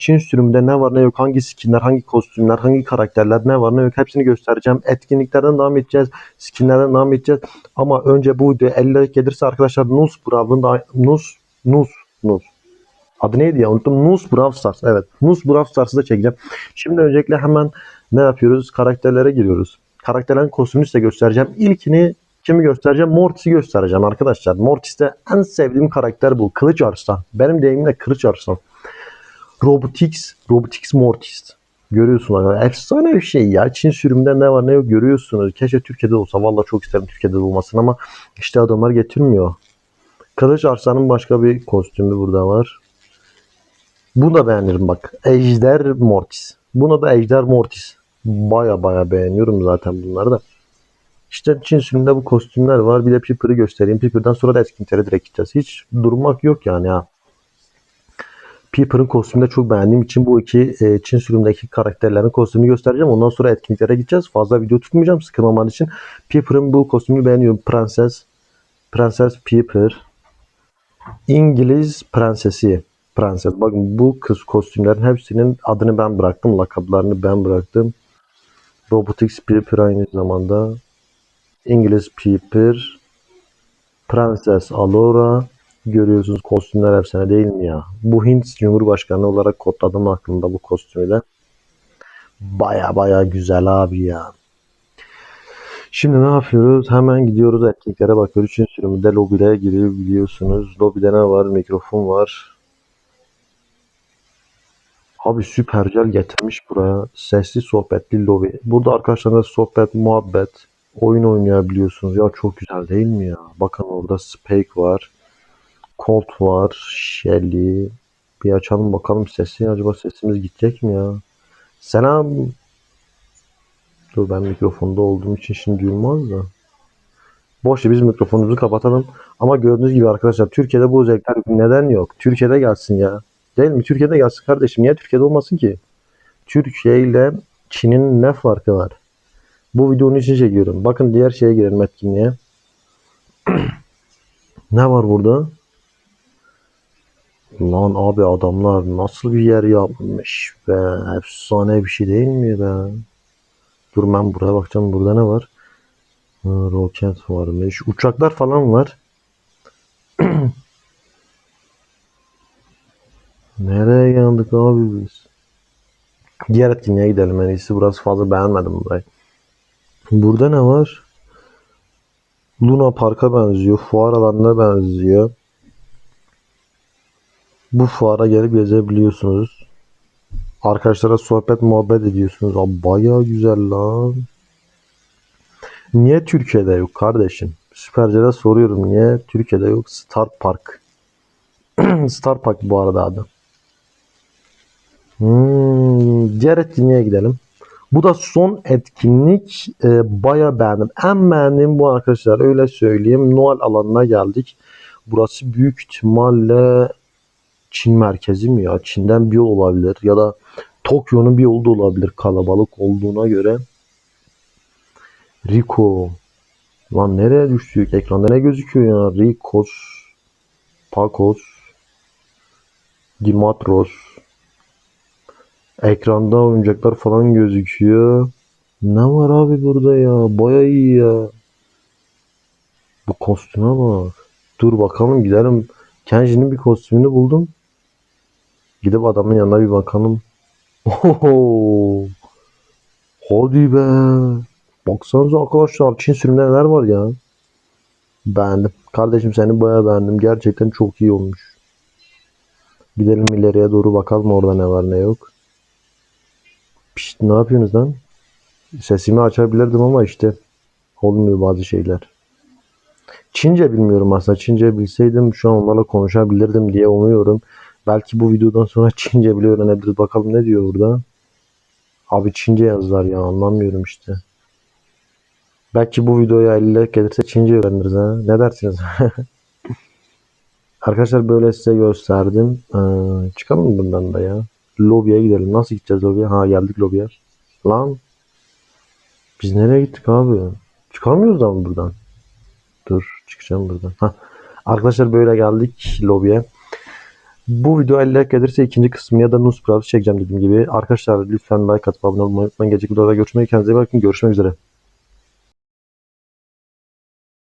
Çin sürümünde ne var ne yok, hangi skinler, hangi kostümler, hangi karakterler ne var ne yok hepsini göstereceğim. Etkinliklerden devam edeceğiz, skinlerden devam edeceğiz. Ama önce bu video 50 like gelirse arkadaşlar Nus Brawl'ın da Nus Nus Nus Adı neydi ya unuttum. Nus Brawl Stars. Evet. Nus Brawl Stars'ı da çekeceğim. Şimdi öncelikle hemen ne yapıyoruz? Karakterlere giriyoruz. Karakterlerin kostümünü size göstereceğim. İlkini kimi göstereceğim? Mortis'i göstereceğim arkadaşlar. Mortis'te en sevdiğim karakter bu. Kılıç Arslan. Benim deyimimle Kılıç Arslan. Robotix, Robotix Mortis. Görüyorsun arkadaşlar. Efsane bir şey ya. Çin sürümünde ne var ne yok görüyorsunuz. Keşke Türkiye'de olsa. Vallahi çok isterim Türkiye'de olmasın ama işte adamlar getirmiyor. Kılıç Arslan'ın başka bir kostümü burada var. Bunu da beğenirim bak. Ejder Mortis. Buna da Ejder Mortis. Baya baya beğeniyorum zaten bunları da. İşte Çin sürümünde bu kostümler var. Bir de Piper'ı göstereyim. Piper'dan sonra da etkinliklere direkt gideceğiz. Hiç durmak yok yani ha. Piper'ın kostümünü de çok beğendiğim için bu iki e, Çin sürümündeki karakterlerin kostümünü göstereceğim. Ondan sonra etkinliklere gideceğiz. Fazla video tutmayacağım sıkılmaman için. Piper'ın bu kostümünü beğeniyorum. Prenses. Prenses Piper. İngiliz prensesi. Prenses. Bakın bu kız kostümlerin hepsinin adını ben bıraktım. Lakaplarını ben bıraktım. Robotix Piper aynı zamanda. İngiliz Piper. Prenses Alora. Görüyorsunuz kostümler efsane değil mi ya? Bu Hint Cumhurbaşkanı olarak kodladım aklımda bu kostümü de. Baya baya güzel abi ya. Şimdi ne yapıyoruz? Hemen gidiyoruz etkinliklere bakıyoruz. Üçün sürümünde lobide giriyor biliyorsunuz. Lobide ne var? Mikrofon var. Abi süpercel getirmiş buraya. Sesli sohbetli lobi. Burada arkadaşlarla sohbet, muhabbet, oyun oynayabiliyorsunuz. Ya çok güzel değil mi ya? Bakın orada Spake var. Colt var. Shelly. Bir açalım bakalım sesi. Acaba sesimiz gidecek mi ya? Selam. Dur ben mikrofonda olduğum için şimdi duyulmaz da. Boş biz mikrofonumuzu kapatalım. Ama gördüğünüz gibi arkadaşlar Türkiye'de bu özellikler neden yok? Türkiye'de gelsin ya. Değil mi? Türkiye'de gelsin kardeşim. Niye Türkiye'de olmasın ki? Türkiye ile Çin'in ne farkı var? Bu videonun için çekiyorum. Bakın diğer şeye girelim etkinliğe. ne var burada? Lan abi adamlar nasıl bir yer yapmış be. Efsane bir şey değil mi be? Dur ben buraya bakacağım. Burada ne var? Ha, roket varmış. Uçaklar falan var. Nereye geldik abi biz? Diğer etkinliğe gidelim en iyisi. Burası fazla beğenmedim burayı. Burada ne var? Luna Park'a benziyor. Fuar alanına benziyor. Bu fuara gelip gezebiliyorsunuz. Arkadaşlara sohbet muhabbet ediyorsunuz. Abi bayağı güzel lan. Niye Türkiye'de yok kardeşim? Süperce'de soruyorum niye Türkiye'de yok? Star Park. Star Park bu arada adı. Hmm, diğer etkinliğe gidelim. Bu da son etkinlik. E, bayağı beğendim. En beğendiğim bu arkadaşlar. Öyle söyleyeyim. Noel alanına geldik. Burası büyük ihtimalle Çin merkezi mi ya? Çin'den bir yol olabilir. Ya da Tokyo'nun bir yolu da olabilir kalabalık olduğuna göre. Rico. Lan nereye düştük? Ekranda ne gözüküyor ya? Rikos. Pakos. Dimatros. Ekranda oyuncaklar falan gözüküyor. Ne var abi burada ya? Baya iyi ya. Bu kostüme bak. Dur bakalım gidelim. Kenji'nin bir kostümünü buldum. Gidip adamın yanına bir bakalım. Oho. Hadi be. Baksanıza arkadaşlar Çin sürümünde neler var ya. Beğendim. Kardeşim seni baya beğendim. Gerçekten çok iyi olmuş. Gidelim ileriye doğru bakalım orada ne var ne yok. Pişt, ne yapıyorsunuz lan? Sesimi açabilirdim ama işte olmuyor bazı şeyler. Çince bilmiyorum aslında. Çince bilseydim şu an onlarla konuşabilirdim diye umuyorum. Belki bu videodan sonra Çince bile öğrenebiliriz. Bakalım ne diyor burada. Abi Çince yazdılar ya anlamıyorum işte. Belki bu videoya 50 like gelirse Çince öğreniriz ha. Ne dersiniz? Arkadaşlar böyle size gösterdim. Ee, çıkalım bundan da ya? Lobiye gidelim. Nasıl gideceğiz lobiye? Ha geldik lobiye. Lan. Biz nereye gittik abi? Çıkamıyoruz da mı buradan? Dur çıkacağım buradan. Ha. Arkadaşlar böyle geldik lobiye. Bu video 50 like gelirse ikinci kısmını ya da Nus Brawl'ı çekeceğim dediğim gibi. Arkadaşlar lütfen like atıp abone olmayı unutmayın. Gelecek videoda görüşmek üzere. Kendinize bakın. Görüşmek üzere.